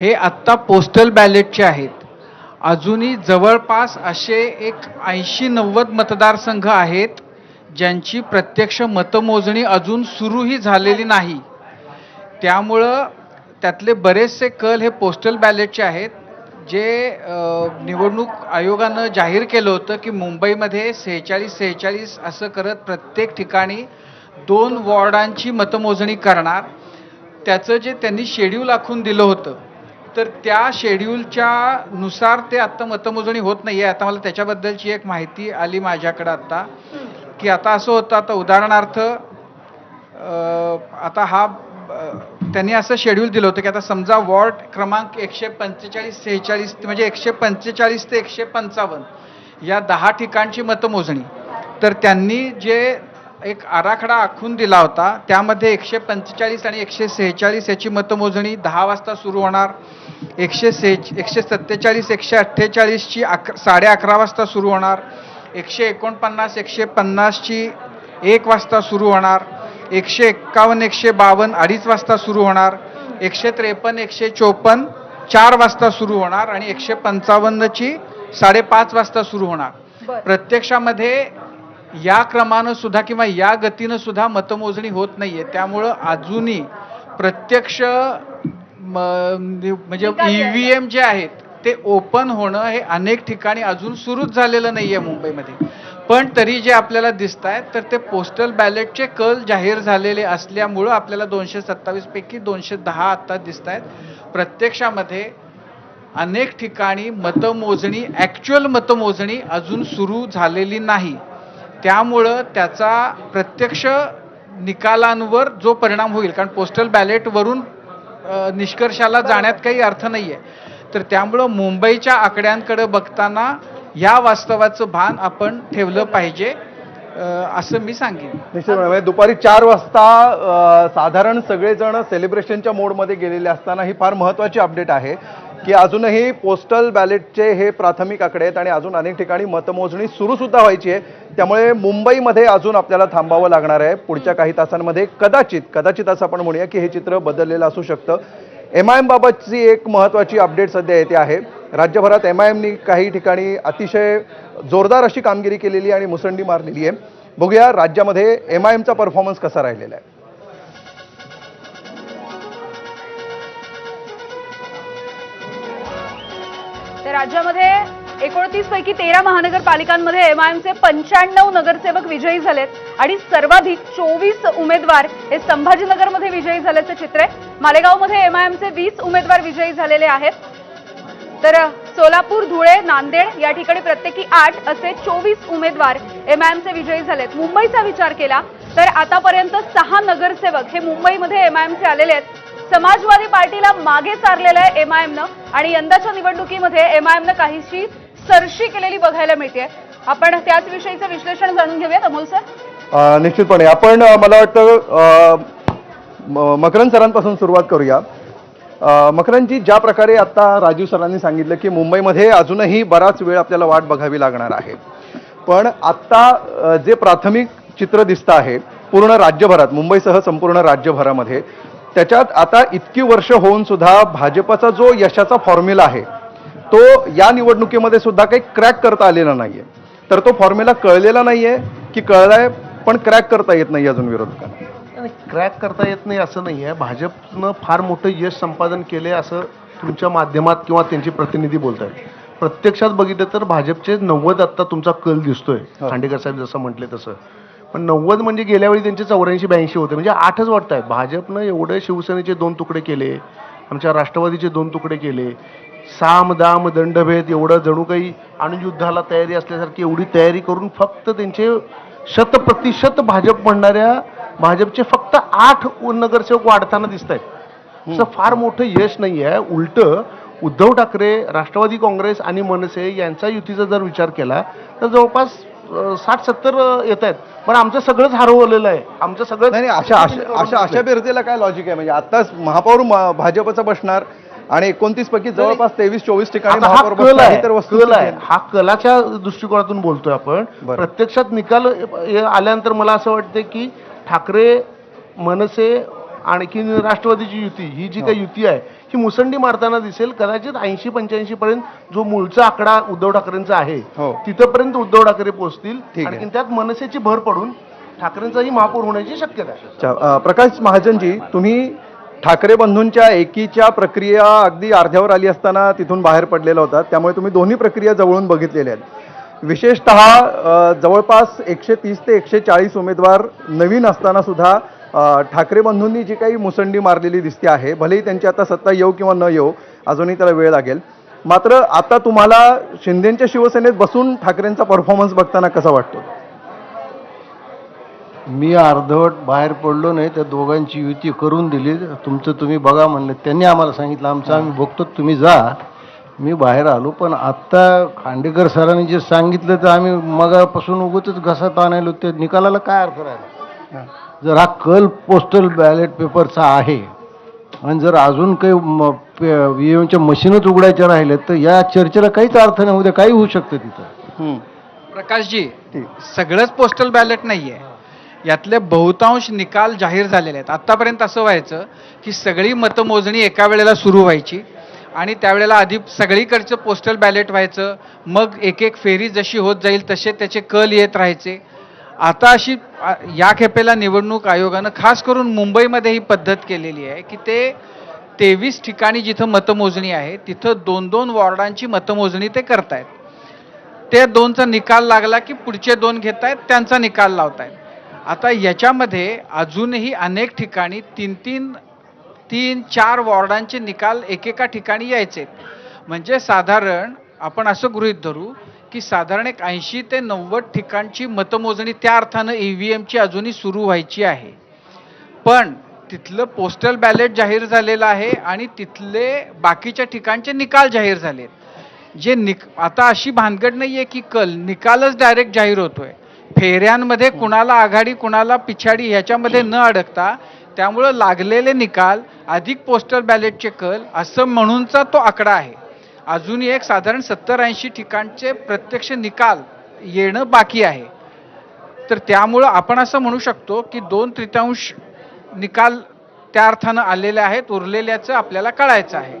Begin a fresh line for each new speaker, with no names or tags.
हे आत्ता पोस्टल बॅलेटचे आहेत. अजूनही जवळपास असे एक ऐंशी नव्वद मतदारसंघ आहेत ज्यांची प्रत्यक्ष मतमोजणी अजून सुरूही झालेली नाही. त्यामुळं त्यातले बरेचसे कल हे पोस्टल बॅलेटचे आहेत. जे निवडणूक आयोगानं जाहीर केलं होतं की मुंबईमध्ये सेहेचाळीस सेहेचाळीस असं करत प्रत्येक ठिकाणी दोन वॉर्डांची मतमोजणी करणार. त्याचं जे त्यांनी शेड्यूल आखून दिलं होतं तर त्या शेड्यूलच्या नुसार ते आत्ता मतमोजणी होत नाही आहे आता मला त्याच्याबद्दलची एक माहिती आली माझ्याकडं आत्ता की आता असं होतं आता उदाहरणार्थ आता हा त्यांनी असं शेड्यूल दिलं होतं की आता समजा वॉर्ड क्रमांक एकशे पंचेचाळीस सेहेचाळीस म्हणजे एकशे पंचेचाळीस ते एकशे पंचावन्न या दहा ठिकाणची मतमोजणी. तर त्यांनी जे एक आराखडा आखून दिला होता. त्यामध्ये एकशे पंचेचाळीस आणि एकशे सेहेचाळीस याची मतमोजणी दहा वाजता सुरू होणार. एकशे से एकशे सत्तेचाळीस एकशे अठ्ठेचाळीसची अक साडे अकरा वाजता सुरू होणार. एकशे एकोणपन्नास एकशे पन्नासची एक वाजता सुरू होणार. एकशे एक्कावन्न एकशे बावन्न अडीच वाजता सुरू होणार. एकशे त्रेपन्न एकशे चोपन्न चार वाजता सुरू होणार. आणि एकशे पंचावन्नची साडेपाच वाजता सुरू होणार. प्रत्यक्षामध्ये या क्रमानं सुद्धा किंवा या गतीनं सुद्धा मतमोजणी होत नाहीये. त्यामुळं अजूनही प्रत्यक्ष म्हणजे
जे आहेत.
ईव्हीएम जे आहेत ते ओपन होणं हे अनेक ठिकाणी अजून सुरूच झालेलं नाहीये मुंबईमध्ये. पण तरी जे आपल्याला दिसत आहेत तर ते पोस्टल बॅलेटचे कल जाहीर झालेले असल्यामुळं आपल्याला दोनशे सत्तावीस पैकी दोनशे दहा आता दिसत आहेत प्रत्यक्षामध्ये अनेक ठिकाणी मतमोजणी ॲक्च्युअल मतमोजणी अजून सुरू झालेली नाही. त्यामुळं त्याचा प्रत्यक्ष निकालांवर जो परिणाम होईल कारण पोस्टल बॅलेटवरून निष्कर्षाला जाण्यात काही अर्थ नाही आहे तर त्यामुळं मुंबईच्या आकड्यांकडे बघताना या वास्तवाचं भान आपण ठेवलं पाहिजे असं मी सांगेन.
निश्चित म्हणजे दुपारी चार वाजता साधारण सगळेजण सेलिब्रेशनच्या मोडमध्ये गेलेले असताना ही फार महत्त्वाची अपडेट आहे की अजूनही पोस्टल बॅलेटचे हे प्राथमिक आकडे आहेत आणि अजून अनेक ठिकाणी मतमोजणी सुरू सुद्धा व्हायची आहे. त्यामुळे मुंबईमध्ये अजून आपल्याला थांबावं लागणार आहे. पुढच्या काही तासांमध्ये कदाचित कदाचित असं आपण म्हणूया की हे चित्र बदललेलं असू शकतं. एम आय एम बाबतची एक महत्त्वाची अपडेट सध्या येते आहे. राज्यभरात एम आय एमनी काही ठिकाणी अतिशय जोरदार अशी कामगिरी केलेली आणि मुसंडी मारलेली आहे. बघूया राज्यामध्ये एम आय एमचा परफॉर्मन्स कसा राहिलेला आहे.
तर राज्यामध्ये एकोणतीस पैकी तेरा महानगरपालिकांमध्ये एमआयएमचे पंच्याण्णव नगरसेवक विजयी झालेत आणि सर्वाधिक चोवीस उमेदवार हे संभाजीनगरमध्ये विजयी झाल्याचं चित्र आहे. मालेगावमध्ये एमआयएमचे वीस उमेदवार विजयी झालेले आहेत. तर सोलापूर धुळे नांदेड या ठिकाणी प्रत्येकी आठ असे चोवीस उमेदवार एमआयएमचे विजयी झालेत. मुंबईचा विचार केला तर आतापर्यंत सहा नगरसेवक हे मुंबईमध्ये एमआयएमचे आलेले आहेत. समाजवादी पार्टीला मागे सारलेलं आहे एमआयएमनं आणि यंदाच्या निवडणुकीमध्ये एमआयएमनं काहीशी सरशी केलेली बघायला मिळते आपण त्याच विषयीचं विश्लेषण जाणून घेऊयात अमोल सर.
निश्चितपणे. आपण मला वाटतं म- मकरंद सरांपासून सुरुवात करूया. मकरंदजी ज्या प्रकारे आता राजीव सरांनी सांगितलं की मुंबईमध्ये अजूनही बराच वेळ आपल्याला वाट बघावी लागणार आहे. पण आत्ता जे प्राथमिक चित्र दिसतं आहे पूर्ण राज्यभरात मुंबईसह संपूर्ण राज्यभरामध्ये त्याच्यात आता इतकी वर्ष होऊन सुद्धा भाजपचा जो यशाचा फॉर्म्युला आहे तो या निवडणुकीमध्ये सुद्धा काही क्रॅक करता आलेला नाहीये. तर तो फॉर्म्युला कळलेला नाहीये की कळलाय पण क्रॅक करता येत नाही अजून विरोधकांना.
क्रॅक करता येत नाही असं नाही आहे भाजपनं फार मोठं यश संपादन केले असं तुमच्या माध्यमात किंवा त्यांचे प्रतिनिधी बोलत आहेत प्रत्यक्षात बघितलं तर भाजपचे नव्वद आत्ता तुमचा कल दिसतोय.
हो.
खांडेकर साहेब जसं म्हटले तसं. पण नव्वद म्हणजे गेल्या वेळी त्यांचे चौऱ्याऐंशी ब्याऐंशी होते. म्हणजे आठच वाटत आहेत भाजपनं एवढे शिवसेनेचे दोन तुकडे केले. आमच्या राष्ट्रवादीचे दोन तुकडे केले. साम दाम दंडभेद एवढं जणू काही अणुयुद्धाला तयारी असल्यासारखी एवढी तयारी करून फक्त त्यांचे शत प्रतिशत भाजप म्हणणाऱ्या भाजपचे फक्त आठ नगरसेवक वाढताना दिसत आहेत असं फार मोठं यश नाही आहे उलट उद्धव ठाकरे राष्ट्रवादी काँग्रेस आणि मनसे यांचा युतीचा जर विचार केला तर जवळपास साठ सत्तर येत आहेत पण आमचं सगळंच हरवलेलं आहे. आमचं सगळं
नाही नाही, अशा अशा अशा बेरजेला काय लॉजिक आहे? म्हणजे आताच महापौर भाजपचा बसणार आणि एकोणतीस पैकी जवळपास तेवीस चोवीस ठिकाणी
हा आहे.
ही
हा कलाच्या दृष्टिकोनातून बोलतोय आपण. प्रत्यक्षात निकाल हे आल्यानंतर मला असं वाटतं की ठाकरे मनसे आणखी राष्ट्रवादीची युती ही जी काही युती आहे ही मुसंडी मारताना दिसेल कदाचित ऐंशी पंच्याऐंशी पर्यंत जो मूळचा आकडा उद्धव ठाकरेंचा आहे
हो.
तिथपर्यंत उद्धव ठाकरे पोहोचतील. आणि त्यात मनसेची भर पडून ठाकरेंचाही महापौर होण्याची शक्यता आहे
प्रकाश महाजनजी तुम्ही ठाकरे बंधूंच्या एकीच्या प्रक्रिया अगदी अर्ध्यावर आली असताना तिथून बाहेर पडलेला होता त्यामुळे तुम्ही दोन्ही प्रक्रिया जवळून बघितलेल्या आहेत विशेषतः जवळपास एकशे तीस ते एकशे चाळीस उमेदवार नवीन असताना सुद्धा ठाकरे बंधूंनी जी काही मुसंडी मारलेली दिसते आहे भलेही त्यांची आता सत्ता येऊ किंवा न येऊ अजूनही त्याला वेळ लागेल. मात्र आता तुम्हाला शिंदेच्या शिवसेनेत बसून ठाकरेंचा परफॉर्मन्स बघताना कसा वाटतो?
मी अर्धवट बाहेर पडलो नाही त्या दोघांची युती करून दिली. तुमचं तुम्ही बघा म्हणलं. त्यांनी आम्हाला सांगितलं आमचं आम्ही बघतो तुम्ही जा. मी बाहेर आलो पण आत्ता खांडेकर सरांनी जे सांगितलं तर आम्ही मगापासून उगतच घसा ताणायलो ते निकालाला काय अर्थ राहिला? जर हा कल पोस्टल बॅलेट पेपरचा आहे आणि जर अजून काही व्ही एमच्या मशीनच उघडायच्या राहिल्या तर या चर्चेला काहीच अर्थ नाही उद्या काही होऊ शकतं तिथं.
हं,
प्रकाशजी सगळंच पोस्टल बॅलेट नाहीये. यातले बहुतांश निकाल जाहीर झालेले आहेत. आतापर्यंत असं व्हायचं की सगळी मतमोजणी एका वेळेला सुरू व्हायची आणि त्यावेळेला आधी सगळीकडचं पोस्टल बॅलेट व्हायचं मग एक एक फेरी जशी होत जाईल तसे त्याचे कल येत राहायचे. आता अशी या खेपेला निवडणूक आयोगानं खास करून मुंबईमध्ये ही पद्धत केलेली आहे की ते तेवीस ठिकाणी जिथं मतमोजणी आहे तिथं दोन दोन वॉर्डांची मतमोजणी ते करतायत. त्या दोनचा निकाल लागला की पुढचे दोन घेत आहेत त्यांचा निकाल लावतायत. आता याच्यामध्ये अजूनही अनेक ठिकाणी तीन तीन तीन चार वॉर्डांचे निकाल एकेका ठिकाणी यायचे म्हणजे साधारण आपण असं गृहीत धरू की साधारण एक ऐंशी ते नव्वद ठिकाणची मतमोजणी त्या अर्थानं ई व्ही एमची अजूनही सुरू व्हायची आहे. पण तिथलं पोस्टल बॅलेट जाहीर झालेलं आहे आणि तिथले बाकीच्या ठिकाणचे निकाल जाहीर झालेत. जे निक आता अशी भानगड नाही आहे की कल निकालच डायरेक्ट जाहीर होतोय. फेऱ्यांमध्ये कुणाला आघाडी कुणाला पिछाडी ह्याच्यामध्ये न अडकता त्यामुळं लागलेले निकाल अधिक पोस्टल बॅलेटचे कल असं म्हणूनचा तो आकडा आहे. अजूनही एक साधारण सत्तर ऐंशी ठिकाणचे प्रत्यक्ष निकाल येणं बाकी आहे. तर त्यामुळं आपण असं म्हणू शकतो की दोन तृतीयांश निकाल त्या अर्थानं आलेले आहेत उरलेल्याचं आपल्याला कळायचं आहे.